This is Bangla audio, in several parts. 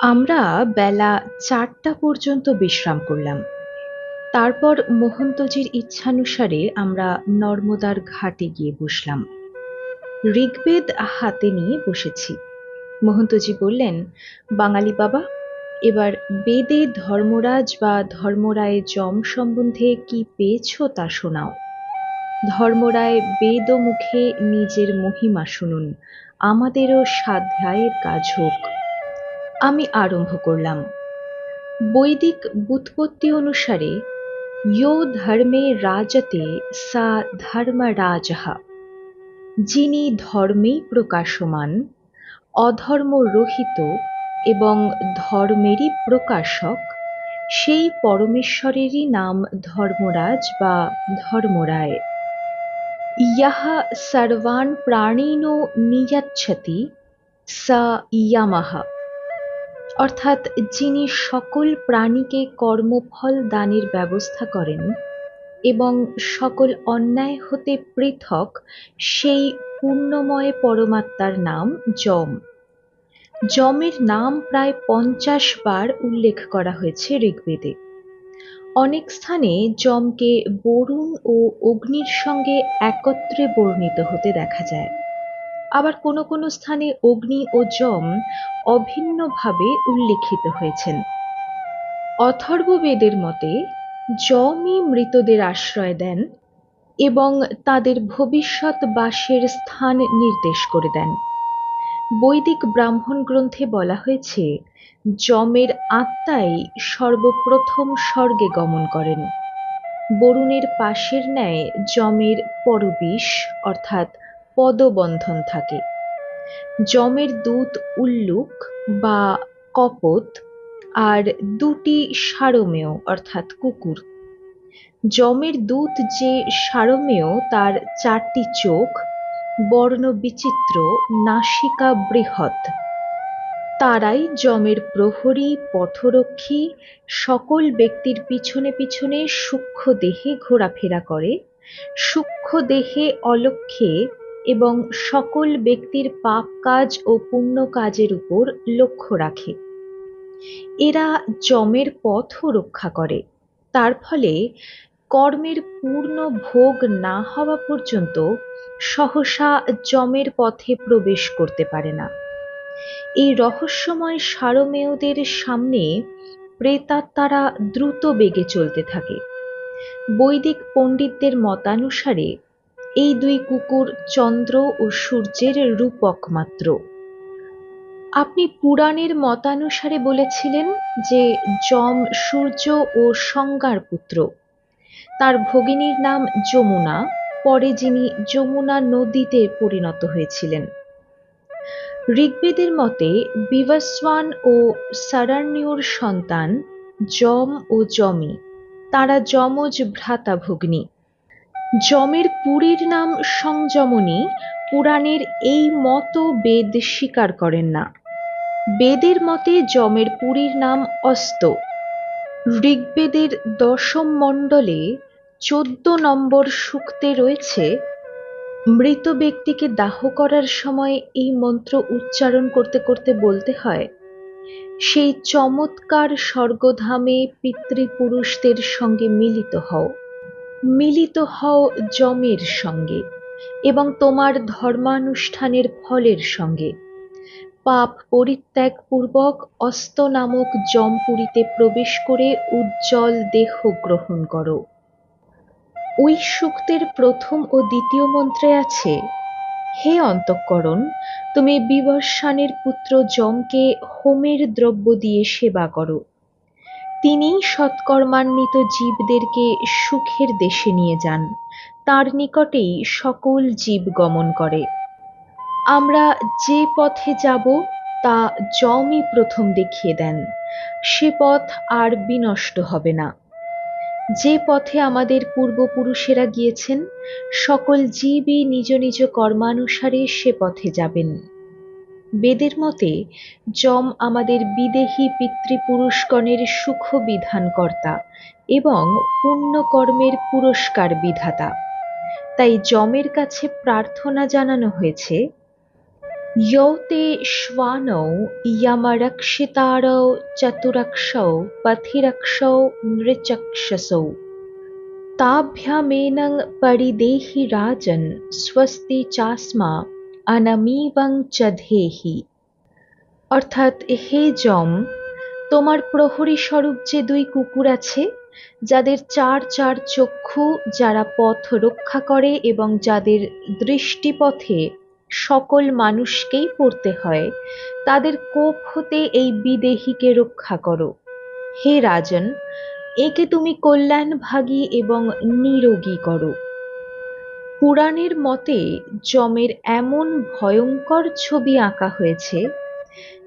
আমরা বেলা চারটা পর্যন্ত বিশ্রাম করলাম। তারপর মোহন্তজির ইচ্ছানুসারে আমরা নর্মদার ঘাটে গিয়ে বসলাম। ঋগ্বেদ হাতে নিয়ে বসেছি। মোহন্তজি বললেন, বাঙালি বাবা, এবার বেদে ধর্মরাজ বা ধর্মরায় যম সম্বন্ধে কি পেয়েছ তা শোনাও। ধর্মরায় বেদ মুখে নিজের মহিমা শুনুন। আমাদেরও সাধ্যায়ের কাজ হোক। আমি আরম্ভ করলাম। বৈদিক বুৎপত্তি অনুসারে ইয়ো ধর্মে রাজতে সা ধর্মরাজহা যিনি ধর্মেই প্রকাশমান, অধর্ম রহিত এবং ধর্মেরই প্রকাশক, সেই পরমেশ্বরেরই নাম ধর্মরাজ বা ধর্মরায়। ইহা সর্বান প্রাণীনো নিয়াচ্ছতি সা ইয়ামাহা। অর্থাৎ যিনি সকল প্রাণীকে কর্মফল দানের ব্যবস্থা করেন এবং সকল অন্যায় হতে পৃথক, সেই পূর্ণময় পরমাত্মার নাম যম। যমের নাম প্রায় পঞ্চাশ বার উল্লেখ করা হয়েছে ঋগ্বেদে। অনেক স্থানে যমকে বরুণ ও অগ্নির সঙ্গে একত্রে বর্ণিত হতে দেখা যায়। আবার কোনো কোনো স্থানে অগ্নি ও যম অভিন্নভাবে উল্লিখিত হয়েছেন। অথর্ববেদের মতে, যমই মৃতদের আশ্রয় দেন এবং তাদের ভবিষ্যৎ বাসের স্থান নির্দেশ করে দেন। বৈদিক ব্রাহ্মণ গ্রন্থে বলা হয়েছে, যমের আত্মাই সর্বপ্রথম স্বর্গে গমন করেন। বরুণের পাশের ন্যায় যমের পরবিশ অর্থাৎ পদবন্ধন থাকে। যমের দূত উল্লুক বা কপত আর দুটি সারমেয় অর্থাৎ কুকুর। যমের দূত যে সারমেয়, তার চারটি চোখ, বর্ণ বিচিত্র, নাসিকা বৃহৎ। তারাই যমের প্রহরী, পথরক্ষী, সকল ব্যক্তির পিছনে পিছনে সূক্ষ্ম দেহে ঘোরাফেরা করে। সূক্ষ্ম দেহে অলক্ষ্যে এবং সকল ব্যক্তির পাপ কাজ ও পুণ্য কাজের উপর লক্ষ্য রাখে। এরা যমের পথও রক্ষা করে। তার ফলে কর্মের পূর্ণ ভোগ না হওয়া পর্যন্ত সহসা যমের পথে প্রবেশ করতে পারে না। এই রহস্যময় সারমেয়দের সামনে প্রেতাত্মারা দ্রুত বেগে চলতে থাকে। বৈদিক পণ্ডিতদের মতানুসারে এই দুই কুকুর চন্দ্র ও সূর্যের রূপক মাত্র। আপনি পুরাণের মতানুসারে বলেছিলেন যে যম সূর্য ও সংজ্ঞার পুত্র। তার ভগিনীর নাম যমুনা, পরে যিনি যমুনা নদীতে পরিণত হয়েছিলেন। ঋগ্বেদের মতে বিবস্বান ও সারাণ্যর সন্তান যম ও যমি, তারা যমজ ভ্রাতা ভগ্নী। যমের পুরীর নাম সংযমনী, পুরাণের এই মত বেদ স্বীকার করেন না। বেদের মতে যমের পুরীর নাম অস্ত। ঋগ্বেদের দশম মণ্ডলে চোদ্দ নম্বর সূক্তে রয়েছে, মৃত ব্যক্তিকে দাহ করার সময় এই মন্ত্র উচ্চারণ করতে করতে বলতে হয়, সেই চমৎকার স্বর্গধামে পিতৃপুরুষদের সঙ্গে মিলিত হও। মিলিত হও যমের সঙ্গে এবং তোমার ধর্মানুষ্ঠানের ফলের সঙ্গে। পাপ পরিত্যাগ পূর্বক অস্ত নামক জমপুরীতে প্রবেশ করে উজ্জ্বল দেহ গ্রহণ করো। ওই সূক্তের প্রথম ও দ্বিতীয় মন্ত্রে আছে, হে অন্তঃকরণ, তুমি বিবস্বানের পুত্র যমকে হোমের দ্রব্য দিয়ে সেবা করো। তিনি সৎকর্মান্বিত জীবদেরকে সুখের দেশে নিয়ে যান। তার নিকটেই সকল জীব গমন করে। আমরা যে পথে যাব, তা যমই প্রথম দেখিয়ে দেন। সে পথ আর বিনষ্ট হবে না। যে পথে আমাদের পূর্বপুরুষেরা গিয়েছেন, সকল জীবই নিজ নিজ কর্মানুসারে সে পথে যাবেন। বেদের মতে, যম আমাদের বিদেহী পিতৃপুরুষগণের সুখ বিধানকর্তা এবং পুণ্যকর্মের পুরস্কার বিধাতা তাই যমের কাছে প্রার্থনা জানানো হয়েছে ইয়তে শ্বানৌ ইয়ামারক্ষিতারৌ চতুরক্ষ পথিরক্ষৌ নৃচক্ষসৌ তাভ্যামেন পরিদেহি রাজন স্বস্তি চাস্মা অনমিবং চ ধেহি। অর্থাৎ, হে যম, তোমার প্রহরী স্বরূপ যে দুই কুকুর আছে, যাদের চার চার চক্ষু, যারা পথ রক্ষা করে এবং যাদের দৃষ্টিপথে সকল মানুষকেই পড়তে হয়, তাদের কোপ হতে এই বিদেহীকে রক্ষা করো। হে রাজন, একে তুমি কল্যাণভাগী এবং নিরোগী করো। পুরাণের মতে যমের এমন ভয়ঙ্কর ছবি আঁকা হয়েছে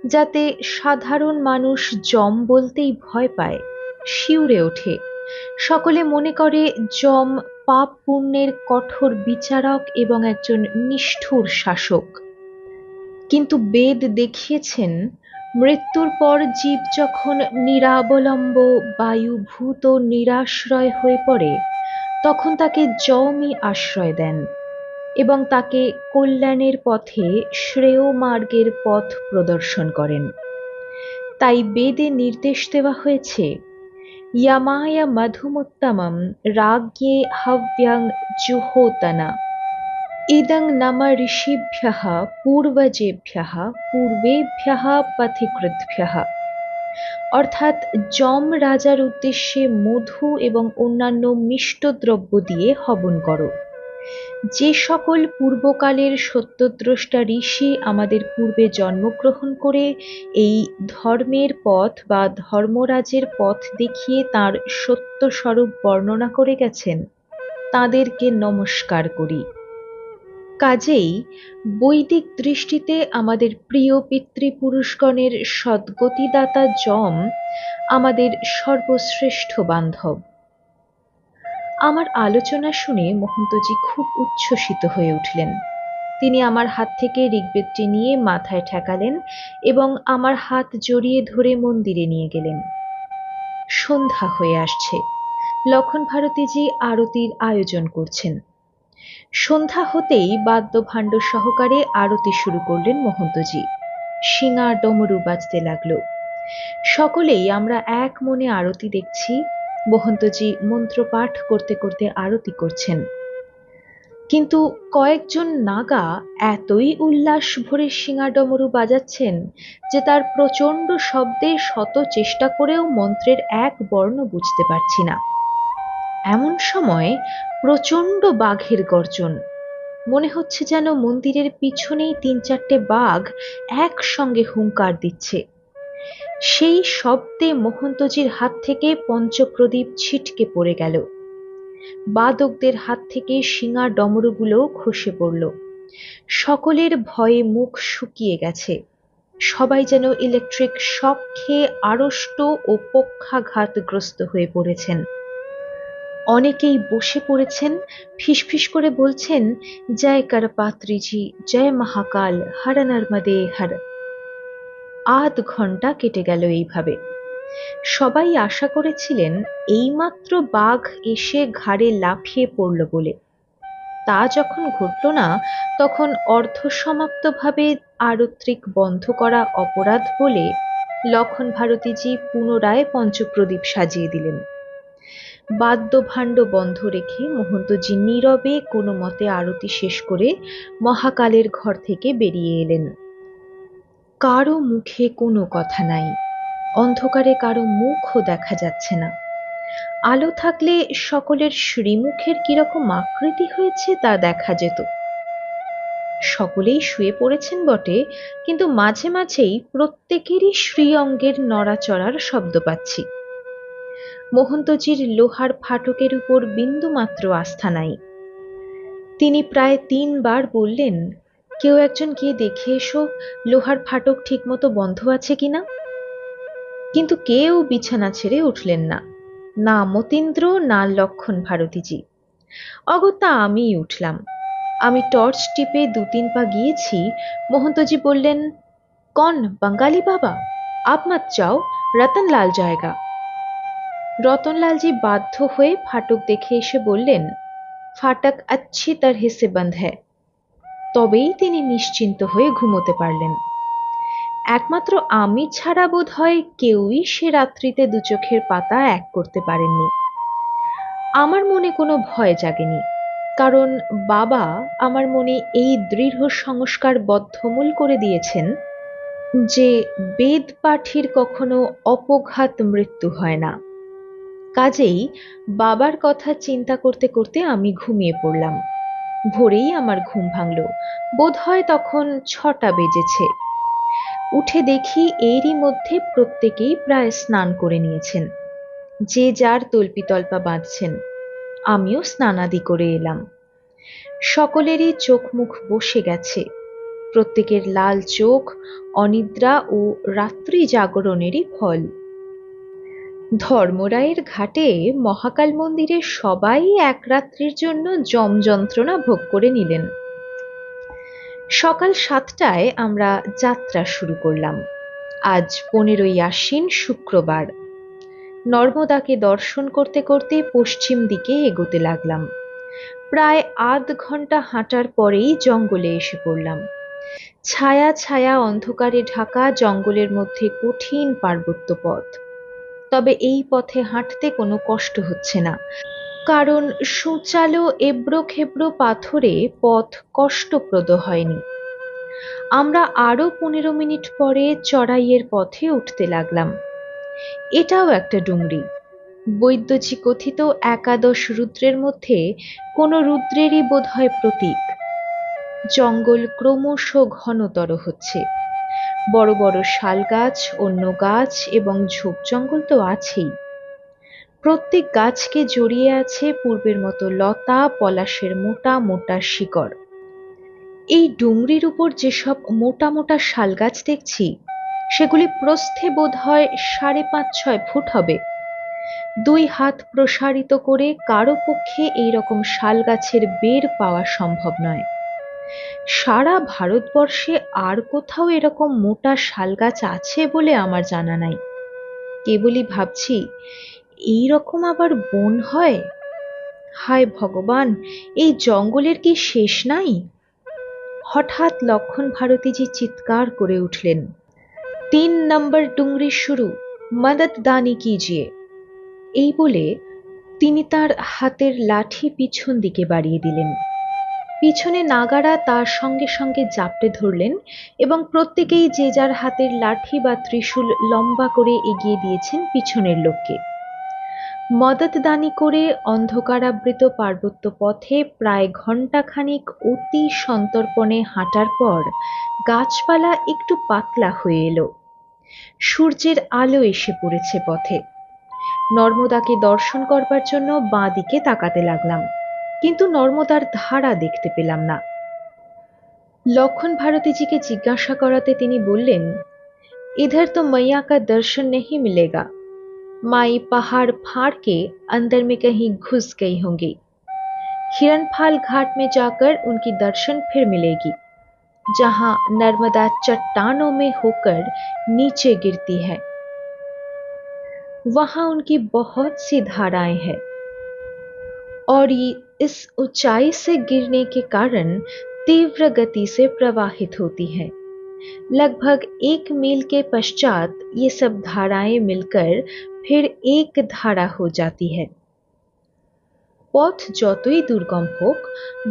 যাতে সাধারণ মানুষ যম বলতেই ভয় পায়, শিউরে ওঠে। সকলে মনে করে যম পাপ পুণ্যের কঠোর বিচারক এবং একজন নিষ্ঠুর শাসক। কিন্তু বেদ দেখিয়েছেন, মৃত্যুর পর জীব যখন নিরাবলম্ব, বায়ুভূত নিরাশ্রয় হয়ে পড়ে তখন তাকে যমই আশ্রয় দেন এবং তাকে কল্যাণের পথে শ্রেয় মার্গের পথ প্রদর্শন করেন। তাই বেদে নির্দেশ দেওয়া হয়েছে, ইয়ামায়া মধুমুত্তমম রাজ্ঞে হব্যং জুহোতনা। ইদং নাম ঋষিভ্য পূর্বজেভ্য পূর্বেভ্য পথিকৃদ্ভ্য অর্থাৎ যম রাজার উদ্দেশ্যে মধু এবং অন্যান্য মিষ্ট দ্রব্য দিয়ে হবন করো। যে সকল পূর্বকালের সত্যদ্রষ্টা ঋষি আমাদের পূর্বে জন্মগ্রহণ করে এই ধর্মের পথ বা ধর্মরাজের পথ দেখিয়ে তার সত্য স্বরূপ বর্ণনা করে গেছেন, তাদেরকে নমস্কার করি। কাজেই বৈদিক দৃষ্টিতে আমাদের প্রিয় পিতৃপুরুষগণের সদ্গতিদাতা যম আমাদের সর্বশ্রেষ্ঠ বান্ধব। আমার আলোচনা শুনে মহন্তজি খুব উচ্ছ্বসিত হয়ে উঠলেন। তিনি আমার হাত থেকে ঋগ্বেদটি নিয়ে মাথায় ঠেকালেন এবং আমার হাত জড়িয়ে ধরে মন্দিরে নিয়ে গেলেন। সন্ধ্যা হয়ে আসছে। লক্ষণ ভারতীজি আরতির আয়োজন করছেন। সন্ধ্যা হতেই বাদ্যভাণ্ড সহকারে আরতি শুরু করলেন মহন্তজি। শিঙা ডমরু বাজতে লাগল। সকলেই আমরা এক মনে আরতি দেখছি, মহন্তজি মন্ত্র পাঠ করতে করতে আরতি করছেন। কিন্তু কয়েকজন নাগা এতই উল্লাস ভরে ডমরু বাজাচ্ছেন যে তার প্রচণ্ড শব্দে শত চেষ্টা করেও মন্ত্রের এক বর্ণ বুঝতে পারছি না। এমন সময় প্রচণ্ড বাঘের গর্জন। মনে হচ্ছে যেন মন্দিরের পিছনেই তিন চারটে বাঘ একসঙ্গে হুঙ্কার দিচ্ছে। সেই শব্দে মোহন্তজির হাত থেকে পঞ্চপ্রদীপ ছিটকে পড়ে গেল। বাদকদের হাত থেকে শিঙা ডমরুগুলো খসে পড়ল। সকলের ভয়ে মুখ শুকিয়ে গেছে। সবাই যেন ইলেকট্রিক শক খেয়ে আড়ষ্ট ও পক্ষাঘাতগ্রস্ত হয়ে পড়েছেন। অনেকেই বসে পড়েছেন, ফিসফিস করে বলছেন, জয় করপাত্রীজি জয় মহাকাল, হর নর্মদে হর। আধ ঘণ্টা কেটে গেল এইভাবে। সবাই আশা করেছিলেন এইমাত্র বাঘ এসে ঘাড়ে লাফিয়ে পড়ল বলে। তা যখন ঘটল না, তখন অর্ধসমাপ্তভাবে আরত্রিক বন্ধ করা অপরাধ বলে লক্ষণ ভারতীজি পুনরায় পঞ্চপ্রদীপ সাজিয়ে দিলেন। বাদ্যভাণ্ড বন্ধ রেখে মহন্তজি নীরবে কোনো মতে আরতি শেষ করে মহাকালের ঘর থেকে বেরিয়ে এলেন। কারও মুখে কোনো কথা নাই। অন্ধকারে কারও মুখও দেখা যাচ্ছে না। আলো থাকলে সকলের শ্রীমুখের কীরকম আকৃতি হয়েছে তা দেখা যেত। সকলেই শুয়ে পড়েছেন বটে, কিন্তু মাঝে মাঝেই প্রত্যেকেরই শ্রী অঙ্গের নড়াচড়ার শব্দ পাচ্ছি। মোহন্তজির লোহার ফাটকের উপর বিন্দুমাত্র আস্থা নাই। তিনি প্রায় তিনবার বললেন, কেউ একজন গিয়ে দেখে এসো, লোহার ফাটক ঠিকমতো বন্ধ আছে কিনা? কিন্তু কেউ বিছানা ছেড়ে উঠলেন না না মতীন্দ্র, না লক্ষণ ভারতীজি। অগত্যা, আমিই উঠলাম। আমি টর্চ টিপে দু তিন পা গিয়েছি। মহন্তজি বললেন, কন বাঙ্গালি বাবা আপ যাও রতনলাল জায়গা। রতনলালজি বাধ্য হয়ে ফাটক দেখে এসে বললেন, ফাটক আচ্ছি তার হেসে বন্ধ হ্যাঁ তবেই তিনি নিশ্চিন্ত হয়ে ঘুমোতে পারলেন। একমাত্র আমি ছাড়া বোধ হয় কেউই সে রাত্রিতে দু চোখের পাতা এক করতে পারেননি। আমার মনে কোনো ভয় জাগেনি, কারণ বাবা আমার মনে এই দৃঢ় সংস্কার বদ্ধমূল করে দিয়েছেন যে বেদ পাঠির কখনো অপঘাত মৃত্যু হয় না। কাজেই বাবার কথা চিন্তা করতে করতে আমি ঘুমিয়ে পড়লাম। ভোরেই আমার ঘুম ভাঙল। বোধ হয় তখন ছটা বেজেছে। উঠে দেখি এরই মধ্যে প্রত্যেকেই প্রায় স্নান করে নিয়েছেন। যে যার তল্পিতল্পা বাঁধছেন। আমিও স্নানাদি করে এলাম। সকলেরই চোখ মুখ বসে গেছে। প্রত্যেকের লাল চোখ, অনিদ্রা ও রাত্রি জাগরণেরই ফল। ধর্মরায়ের ঘাটে মহাকাল মন্দিরে সবাই এক রাত্রির জন্য জম যন্ত্রণা ভোগ করে নিলেন। সকাল সাতটায় আমরা যাত্রা শুরু করলাম। আজ পনেরোই আশ্বিন শুক্রবার। নর্মদাকে দর্শন করতে করতে পশ্চিম দিকে এগোতে লাগলাম। প্রায় আধ ঘণ্টা হাঁটার পরেই জঙ্গলে এসে পড়লাম। ছায়া ছায়া অন্ধকারে ঢাকা জঙ্গলের মধ্যে কঠিন পার্বত্য পথ। তবে এই পথে হাঁটতে কোনো কষ্ট হচ্ছে না। কারণ সুচালো এবড়ো খেবড়ো পাথরে পথ কষ্টপ্রদ হয়নি। আমরা আরও পনেরো মিনিট পরে চড়াইয়ের পথে উঠতে লাগলাম। এটাও একটা ডুংরি বৈদ্যজি কথিত একাদশ রুদ্রের মধ্যে কোনো রুদ্রেরই বোধহয় প্রতীক। জঙ্গল ক্রমশ ঘনতর হচ্ছে। বড় বড় শাল গাছ অন্য গাছ এবং ঝোপ জঙ্গল তো আছেই। প্রত্যেক গাছকে জড়িয়ে আছে পূর্বের মতো লতা, পলাশের মোটা মোটা শিকড়। এই ডুংরির উপর যেসব মোটা মোটা শাল গাছ দেখছি, সেগুলি প্রস্থে বোধ হয় সাড়ে পাঁচ, ছয় ফুট হবে। দুই হাত প্রসারিত করে কারও পক্ষে এইরকম শাল গাছের বের পাওয়া সম্ভব নয়। সারা ভারতবর্ষে আর কোথাও এরকম মোটা শাল গাছ আছে বলে আমার জানা নাই। কেবলই ভাবছি এই রকম আবার বন হয়? হায় ভগবান, এই জঙ্গলের কি শেষ নাই? হঠাৎ লক্ষণ ভারতীজি চিৎকার করে উঠলেন, তিন নম্বর ডুংরি শুরু, মদত দানি কিজিয়ে। এই বলে তিনি তার হাতের লাঠি পিছন দিকে বাড়িয়ে দিলেন। পিছনে নাগারা তার সঙ্গে সঙ্গে জাপটে ধরলেন এবং প্রত্যেকেই যে যার হাতের লাঠি বা ত্রিশূল লম্বা করে এগিয়ে দিয়েছেন পিছনের লোককে। মদতদানি করে অন্ধকারাবৃত পার্বত্য পথে প্রায় ঘণ্টাখানিক অতি সন্তর্পণে হাঁটার পর গাছপালা একটু পাতলা হয়ে এলো। সূর্যের আলো এসে পড়েছে পথে। নর্মদাকে দর্শন করবার জন্য বাঁ দিকে তাকাতে লাগলাম। কিন্তু নর্মদার ধারা দেখতে পেলাম না লক্ষণ ভারতীজিকে জিজ্ঞাসা করাতে তিনি বললেন इधर तो मैया का दर्शन नहीं मिलेगा माई पहाड़ फाड़ के अंदर में कहीं घुस गई होंगी हिरनफाल घाट में जाकर उनकी दर्शन फिर मिलेगी जहां नर्मदा चट्टानों में होकर नीचे गिरती है वहां उनकी बहुत सी धाराएं हैं और ये इस ऊंचाई से गिरने के कारण तीव्र गति से प्रवाहित होती है लगभग एक मील के पश्चात ये सब धाराएं मिलकर फिर एक धारा हो जाती है পথ যতই দুর্গম হোক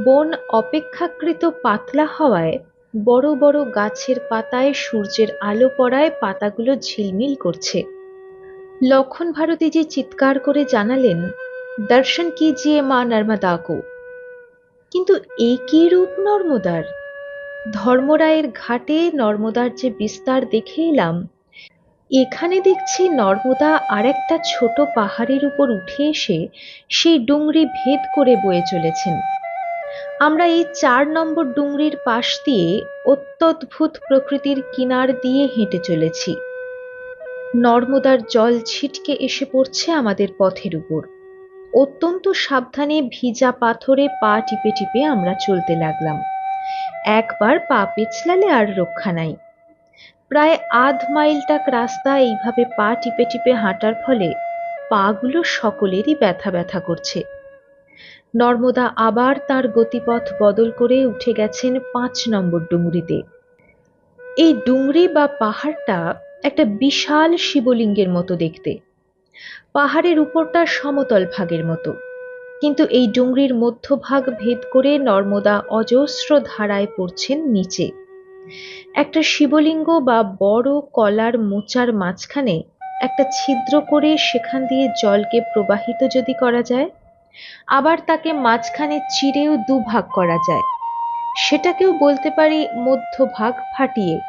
বন অপেক্ষাকৃত পাতলা হওয়ায় বড় বড় গাছের পাতায় সূর্যের আলো পড়ায় পাতাগুলো ঝিলমিল করছে লক্ষণ ভারতীজি চিৎকার করে জানালেন দর্শন কিজিয়ে মা নর্মদা কো। কিন্তু এ কি রূপ নর্মদার? ধর্মরায়ের ঘাটে নর্মদার যে বিস্তার দেখে এলাম, এখানে দেখছি নর্মদা আর একটা ছোট পাহাড়ের উপর উঠে এসে সেই ডুংরি ভেদ করে বয়ে চলেছেন। আমরা এই চার নম্বর ডুংরির পাশ দিয়ে অত্যদ্ভুত প্রকৃতির কিনার দিয়ে হেঁটে চলেছি। নর্মদার জল ছিটকে এসে পড়ছে আমাদের পথের উপর। অত্যন্ত সাবধানে ভিজা পাথরে পা টিপে টিপে আমরা চলতে লাগলাম। একবার পা পিছলালে আর রক্ষা নাই। প্রায় আধ মাইলটাক রাস্তা এইভাবে পা টিপে টিপে হাঁটার ফলে পাগুলো সকলেরই ব্যথা ব্যথা করছে। নর্মদা আবার তার গতিপথ বদল করে উঠে গেছেন পাঁচ নম্বর ডুংরিতে এই ডুংরি বা পাহাড়টা একটা বিশাল শিবলিঙ্গের মতো দেখতে। পাহাড়ের উপরটা সমতল ভাগের মতো। কিন্তু এই ডুংরির মধ্যভাগ ভেদ করে নর্মদা অজস্র ধারায় পড়ছেন নিচে। একটা শিবলিঙ্গ বা বড় কলার মোচার মাঝখানে একটা ছিদ্র করে সেখান দিয়ে জলকে প্রবাহিত যদি করা যায়, আবার তাকে মাঝখানে চিরেও দুভাগ করা যায়। সেটাকেও বলতে পারি মধ্যভাগ ফাটিয়ে।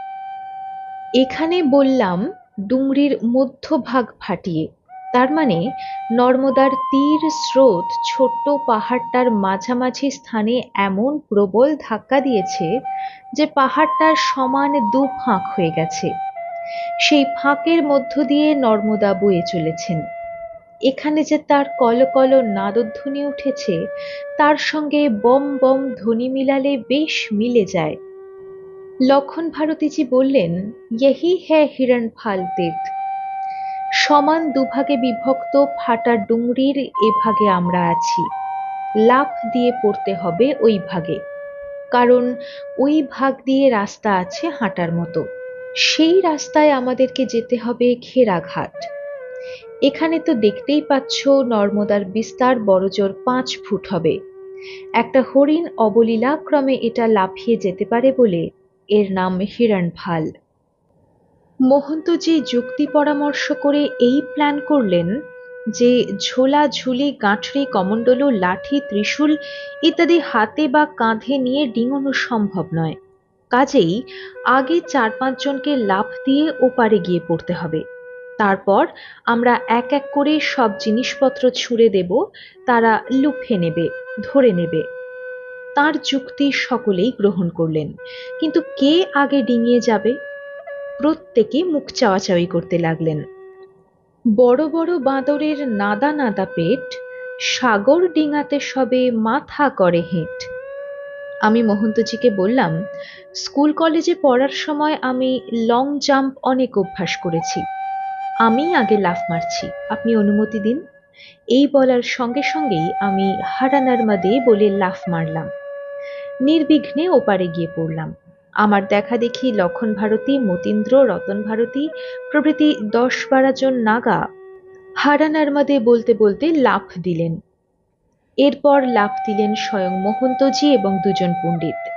এখানে বললাম, ডুংরির মধ্যভাগ ফাটিয়ে। তার মানে নর্মদার তীর স্রোত ছোট্ট পাহাড়টার মাঝামাঝি স্থানে এমন প্রবল ধাক্কা দিয়েছে যে পাহাড়টার সমান দু ফাঁক হয়ে গেছে। সেই ফাঁকের মধ্য দিয়ে নর্মদা বয়ে চলেছেন। এখানে যে তার কলকল নাদধ্বনি উঠেছে, তার সঙ্গে বম বম ধ্বনি মিলালে বেশ মিলে যায়। লক্ষণ ভারতীজি বললেন यही হ্যাঁ হিরণ ফাল তীর্থ। সমান দুভাগে বিভক্ত ফাটা ডুংরির এভাগে আমরা আছি। লাফ দিয়ে পড়তে হবে ওই ভাগে, কারণ ওই ভাগ দিয়ে রাস্তা আছে হাঁটার মতো। সেই রাস্তায় আমাদেরকে যেতে হবে ঘেরাঘাট। এখানে তো দেখতেই পাচ্ছ নর্মদার বিস্তার বড়জোর পাঁচ ফুট হবে। একটা হরিণ অবলীলাক্রমে এটা লাফিয়ে যেতে পারে বলে এর নাম হিরণফাল মহন্তজি যুক্তি পরামর্শ করে এই প্ল্যান করলেন, যে ঝোলা ঝুলি গাঁঠরি কমণ্ডলু লাঠি ত্রিশূল ইত্যাদি হাতে বা কাঁধে নিয়ে ডিঙোনো সম্ভব নয়। কাজেই আগে চার পাঁচজনকে লাফ দিয়ে ওপারে গিয়ে পড়তে হবে। তারপর আমরা এক এক করে সব জিনিসপত্র ছুঁড়ে দেব, তারা লুফে নেবে, ধরে নেবে। তার যুক্তি সকলেই গ্রহণ করলেন। কিন্তু কে আগে ডিঙিয়ে যাবে? প্রত্যেকে মুখ চাওয়াচাওয়ি করতে লাগলেন। বড় বড় বাঁদরের নাদা নাদা পেট, সাগর ডিঙাতে সবে মাথা করে হেঁট। আমি মহন্তজিকে বললাম, স্কুল কলেজে পড়ার সময় আমি লং জাম্প অনেক অভ্যাস করেছি। আমি আগে লাফ মারছি, আপনি অনুমতি দিন। এই বলার সঙ্গে সঙ্গেই আমি হারানার বলে লাফ মারলাম। নির্বিঘ্নে ওপারে গিয়ে পড়লাম। আমার দেখা দেখি লক্ষণ ভারতী, মতীন্দ্র, রতন ভারতী, প্রভৃতি দশ বারো জন নাগা। হারা নার্মাদে বলতে বলতে লাফ দিলেন। এরপর লাফ দিলেন স্বয়ং মহন্তজি এবং দুজন পণ্ডিত।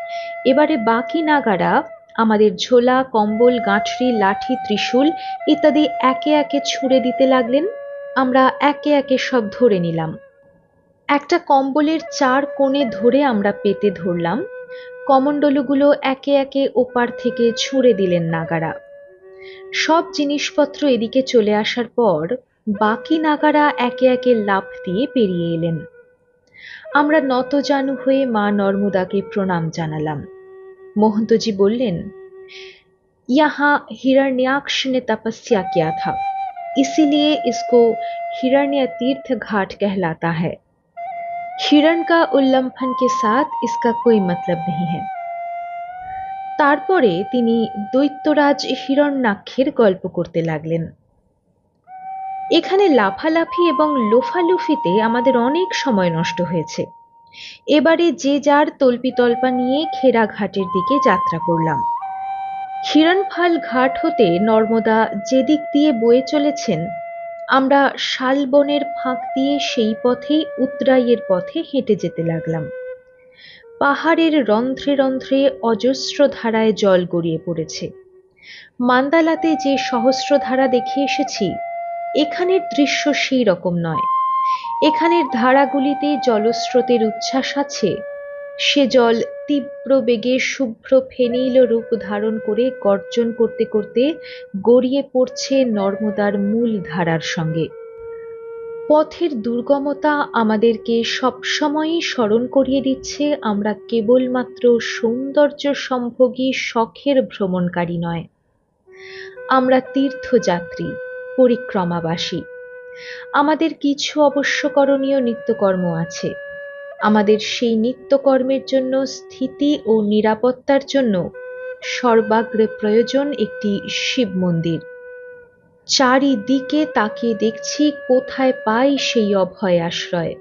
এবারে বাকি নাগারা আমাদের ঝোলা, কম্বল, গাঁঠরি, লাঠি, ত্রিশূল ইত্যাদি একে একে ছুঁড়ে দিতে লাগলেন। আমরা একে একে সব ধরে নিলাম। একটা কম্বলের চার কোণে ধরে আমরা পেতে ধরলাম। কমণ্ডলুগুলো একে একে ওপার থেকে ছুঁড়ে দিলেন নাগারা সব জিনিসপত্র এদিকে চলে আসার পর বাকি নাগারা একে একে লাফ দিয়ে পেরিয়ে এলেন আমরা নতজানু হয়ে মা নর্মদাকে প্রণাম জানালাম मोहंतो বললেন यहाँ हिरण्याक्ष ने तपस्या किया था इसीलिए इसको हिरण्य तीर्थ घाट कहलाता है হিরণ কা উল্লম্ফন কে সাথ ইসকা কই মতলব নেই হ্যাঁ তারপরে তিনি দৈত্যরাজ হিরণ্যাক্ষের গল্প করতে লাগলেন। এখানে লাফালাফি এবং লোফালুফিতে আমাদের অনেক সময় নষ্ট হয়েছে। এবারে যে যার তল্পিতল্পা নিয়ে খেরা ঘাটের দিকে যাত্রা করলাম। হিরণফাল ঘাট হতে নর্মদা যেদিক দিয়ে বয়ে চলেছেন আমরা শালবনের ফাঁক দিয়ে সেই পথেই উত্তরাইয়ের পথে হেঁটে যেতে লাগলাম। পাহাড়ের রন্ধ্রে রন্ধ্রে অজস্র ধারায় জল গড়িয়ে পড়েছে। মান্দালাতে যে সহস্র ধারা দেখে এসেছি, এখানের দৃশ্য সেই রকম নয়। এখানের ধারাগুলিতে জলস্রোতের উচ্ছ্বাস আছে সে জল তীব্র বেগে শুভ্র ফেনিল রূপ ধারণ করে গর্জন করতে করতে গড়িয়ে পড়ছে নর্মদার মূল ধারার সঙ্গে। পথের দুর্গমতা আমাদেরকে সবসময়ই স্মরণ করিয়ে দিচ্ছে আমরা কেবলমাত্র সৌন্দর্য সম্ভোগী শখের ভ্রমণকারী নয়। আমরা তীর্থযাত্রী, পরিক্রমাবাসী। আমাদের কিছু অবশ্যকরণীয় নিত্যকর্ম আছে। আমাদের সেই নিত্যকর্মের জন্য, স্থিতি ও নিরাপত্তার জন্য সর্বাগ্রে প্রয়োজন একটি শিব মন্দির। চারিদিকে তাকিয়ে দেখছি কোথায় পাই সেই অভয় আশ্রয়।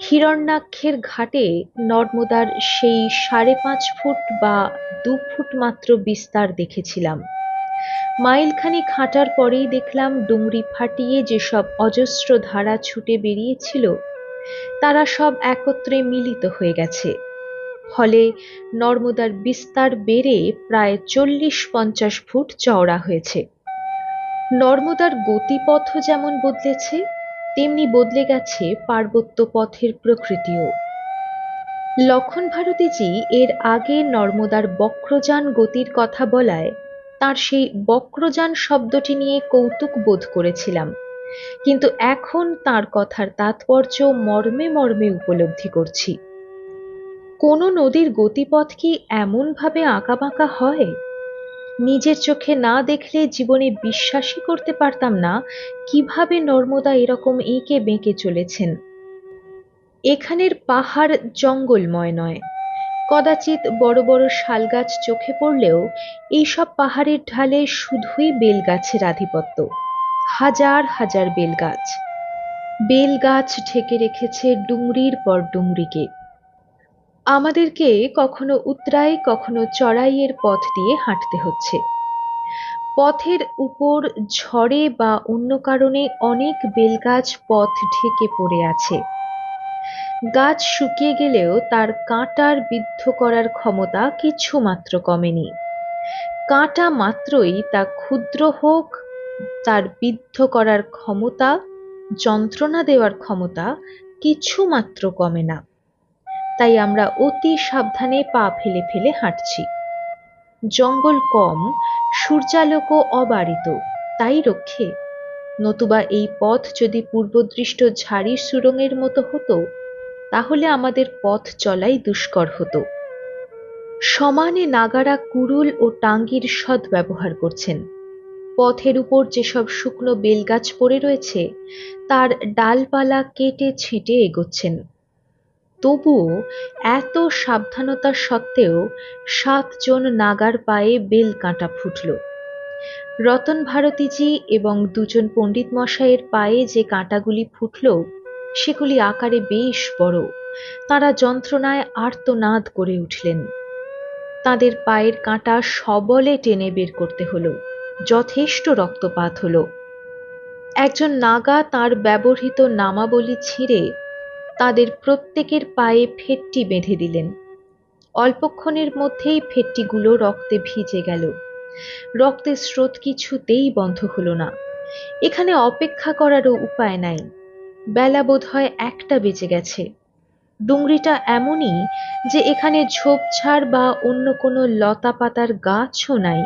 হিরণ্যাক্ষের ঘাটে নর্মদার সেই সাড়ে পাঁচ ফুট বা দু ফুট মাত্র বিস্তার দেখেছিলাম। মাইলখানি হাঁটার পরেই দেখলাম ডুংরি ফাটিয়ে যেসব অজস্র ধারা ছুটে বেরিয়েছিল তারা সব একত্রে মিলিত হয়ে গেছে। ফলে নর্মদার বিস্তার বেড়ে প্রায় চল্লিশ পঞ্চাশ ফুট চওড়া হয়েছে। নর্মদার গতিপথও যেমন বদলেছে, তেমনি বদলে গেছে পার্বত্য পথের প্রকৃতিও। লক্ষণ ভারতীজি এর আগে নর্মদার বক্রযান গতির কথা বলায়, তার সেই বক্রযান শব্দটি নিয়ে কৌতুক বোধ করেছিলাম। কিন্তু এখন তার কথার তাৎপর্য মর্মে মর্মে উপলব্ধি করছি। কোনো নদীর গতিপথ কি এমনভাবে আঁকাবাঁকা হয়? নিজের চোখে না দেখলে জীবনে বিশ্বাসই করতে পারতাম না কীভাবে নর্মদা এরকম এঁকে বেঁকে চলেছেন। এখানের পাহাড় জঙ্গলময় নয়। কদাচিৎ বড় বড় শালগাছ চোখে পড়লেও এইসব পাহাড়ের ঢালে শুধুই বেলগাছের আধিপত্য। হাজার হাজার বেলগাছ। বেলগাছ ঢেকে রেখেছে ডুংরির পর ডুংরিকে আমাদেরকে কখনো উতরাই, কখনো চড়াইয়ের পথ দিয়ে হাঁটতে হচ্ছে। পথের উপর ঝড়ে বা অন্য কারণে অনেক বেলগাছ পথ ঢেকে পড়ে আছে। গাছ শুকিয়ে গেলেও তার কাঁটার বিদ্ধ করার ক্ষমতা কিছু মাত্র কমেনি। কাঁটা মাত্রই তা ক্ষুদ্র হোক তার বিদ্ধ করার ক্ষমতা, যন্ত্রণা দেওয়ার ক্ষমতা কিছু মাত্র কমে না। তাই আমরা অতি সাবধানে পা ফেলে ফেলে হাঁটছি। জঙ্গল কম, সূর্যালোকও অবারিত, তাই রক্ষে। নতুবা এই পথ যদি পূর্বদৃষ্ট ঝাড়ির সুরঙের মতো হতো, তাহলে আমাদের পথ চলাই দুষ্কর হতো। সমানে নাগারা কুড়ুল ও টাঙ্গির সদ ব্যবহার করছেন। পথের উপর যেসব শুকনো বেলগাছ পড়ে রয়েছে, তার ডালপালা কেটে ছেঁটে এগোচ্ছেন। তবুও এত সাবধানতা সত্ত্বেও সাতজন নাগার পায়ে বেল কাঁটা ফুটল। রতন ভারতীজি এবং দুজন পণ্ডিত মশাইয়ের পায়ে যে কাঁটাগুলি ফুটল, সেগুলি আকারে বেশ বড়। তারা যন্ত্রণায় আর্তনাদ করে উঠলেন। তাদের পায়ের কাঁটা সবলে টেনে বের করতে হলো। যথেষ্ট রক্তপাত হলো। একজন নাগা তার ব্যবহৃত নামাবলী ছিঁড়ে তাদের প্রত্যেকের পায়ে ফেটটি বেঁধে দিলেন। অল্পক্ষণের মধ্যেই ফেটটিগুলো রক্তে ভিজে গেল। রক্তের স্রোত কিছুতেই বন্ধ হলো না। এখানে অপেক্ষা করারও উপায় নাই। বেলা বোধ হয় একটা বেজে গেছে। ডুংরিটা এমনই যে এখানে ঝোপঝাড় বা অন্য কোনো লতা পাতার গাছও নাই।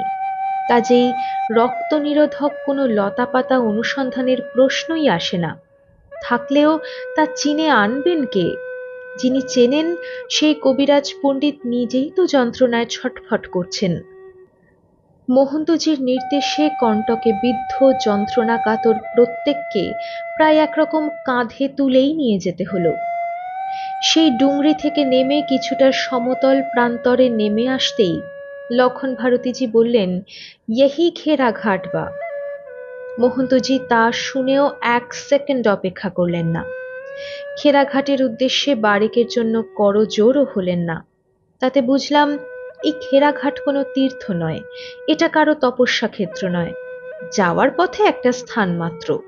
কাজেই রক্ত নিরোধক কোনো লতা পাতা অনুসন্ধানের প্রশ্নই আসে না। থাকলেও তা চিনে আনবেন কে? যিনি চেনেন, সেই কবিরাজ পণ্ডিত নিজেই তো যন্ত্রণায় ছটফট করছেন। মহন্তজির নির্দেশে কণ্টকে বিদ্ধ যন্ত্রণা কাতর প্রত্যেককে প্রায় একরকম কাঁধে তুলেই নিয়ে যেতে হলো। সেই ডুংরি থেকে নেমে কিছুটা সমতল প্রান্তরে নেমে আসতেই লক্ষণ ভারতীজি বললেন ইহি ঘেরা ঘাট বা মহন্তজি তা শুনেও এক সেকেন্ড অপেক্ষা করলেন না। খেরাঘাটের উদ্দেশ্যে বারেকের জন্য করজোরও হলেন না। তাতে বুঝলাম, এই খেরাঘাট কোনো তীর্থ নয়, এটা কারও তপস্যা ক্ষেত্র নয়, যাওয়ার পথে একটা স্থান মাত্র।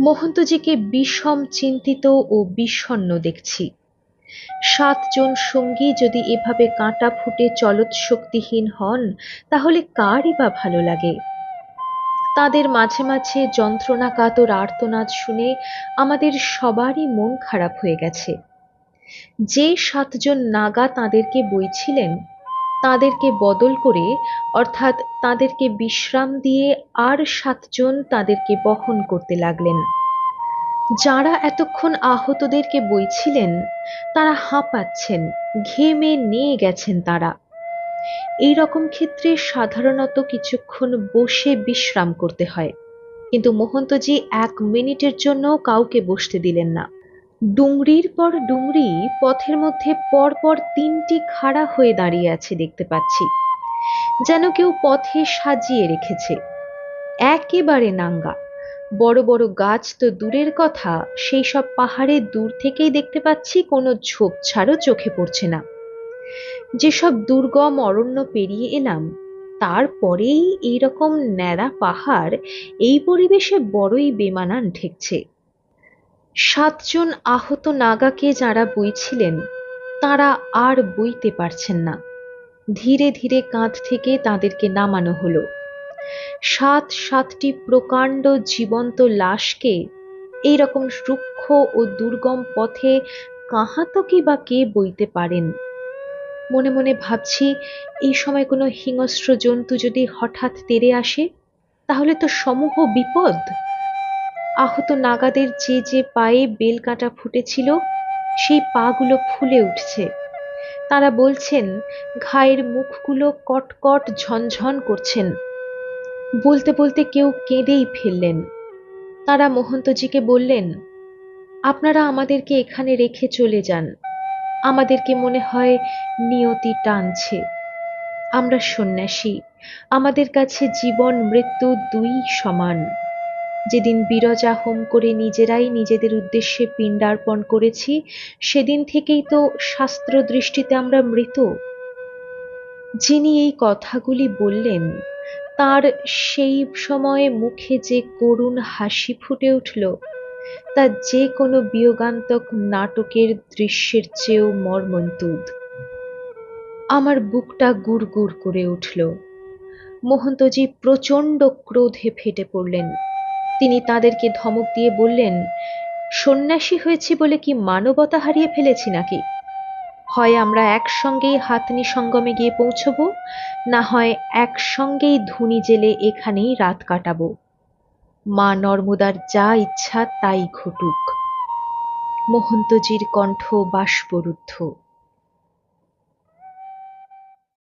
মহন্তজিকে বিষম চিন্তিত ও বিষণ্ন দেখছি। সাতজন সঙ্গী যদি এভাবে কাঁটা ফুটে চলত শক্তিহীন হন, তাহলে কারই বা ভালো লাগে? তাদের মাঝে মাঝে যন্ত্রণা কাতর আর্তনাদ শুনে আমাদের সবারই মন খারাপ হয়ে গেছে। যে সাতজন নাগা তাদেরকে বইছিলেন, তাদেরকে বদল করে, অর্থাৎ তাদেরকে বিশ্রাম দিয়ে আর সাতজন তাদেরকে বহন করতে লাগলেন। যারা এতক্ষণ আহতদেরকে বইছিলেন, তারা হাঁপাচ্ছেন, ঘেমে নিয়ে গেছেন তারা। এই রকম ক্ষেত্রে সাধারণত কিছুক্ষণ বসে বিশ্রাম করতে হয়। কিন্তু মহন্তজি এক মিনিটের জন্য কাউকে বসতে দিলেন না। ডুংরির পর ডুংরি পথের মধ্যে পরপর তিনটি খাড়া হয়ে দাঁড়িয়ে আছে দেখতে পাচ্ছি। যেন কেউ পথে সাজিয়ে রেখেছে। একেবারে নাঙ্গা। বড় বড় গাছ তো দূরের কথা, সেই সব পাহাড়ে দূর থেকেই দেখতে পাচ্ছি কোনো ঝোপঝাড়ও চোখে পড়ছে না। যেসব দুর্গম অরণ্য পেরিয়ে এলাম তারপরেই এইরকম ন্যাড়া পাহাড় এই পরিবেশে বড়ই বেমানান ঠেকছে। সাতজন আহত নাগাকে যারা বইছিলেন, তারা আর বইতে পারছেন না। ধীরে ধীরে কাঁধ থেকে তাদেরকে নামানো হলো। সাত সাতটি প্রকাণ্ড জীবন্ত লাশকে এইরকম রুক্ষ ও দুর্গম পথে কাহাতকি বা কে বইতে পারেন? মনে মনে ভাবছি, এই সময় কোনো হিংস্র জন্তু যদি হঠাৎ তেড়ে আসে, তাহলে তো সমূহ বিপদ। আহত নাগাদের যে যে পায়ে বেল কাঁটা ফুটেছিল, সেই পাগুলো ফুলে উঠছে। তারা বলছেন, ঘায়ের মুখগুলো কটকট ঝনঝন করছেন। বলতে বলতে কেউ কেঁদেই ফেললেন। তারা মহন্তজিকে বললেন, আপনারা আমাদেরকে এখানে রেখে চলে যান। আমাদেরকে মনে হয় নিয়তি টানছে। আমরা সন্ন্যাসী। আমাদের কাছে জীবন, মৃত্যু দুই সমান। যেদিন বিরজা হোম করে নিজেরাই নিজেদের উদ্দেশ্যে পিণ্ডার্পণ করেছি, সেদিন থেকেই তো শাস্ত্র দৃষ্টিতে আমরা মৃত। যিনি এই কথাগুলি বললেন তার সেই সময়ে মুখে যে করুণ হাসি ফুটে উঠল, তা যে কোনো বিয়োগান্তক নাটকের দৃশ্যের চেয়েও মর্মন্তুদ। আমার বুকটা গুড় করে উঠল। মোহন্তজি প্রচণ্ড ক্রোধে ফেটে পড়লেন। তিনি তাদেরকে ধমক দিয়ে বললেন, সন্ন্যাসী হয়েছি বলে কি মানবতা হারিয়ে ফেলেছি নাকি? হয় আমরা একসঙ্গেই হাতনি সঙ্গমে গিয়ে পৌঁছবো, না হয় একসঙ্গেই ধুনি জেলে এখানেই রাত কাটাবো। মা নর্মদার যা ইচ্ছা তাই ঘটুক। মহন্তজির কণ্ঠ বাষ্পরুদ্ধ।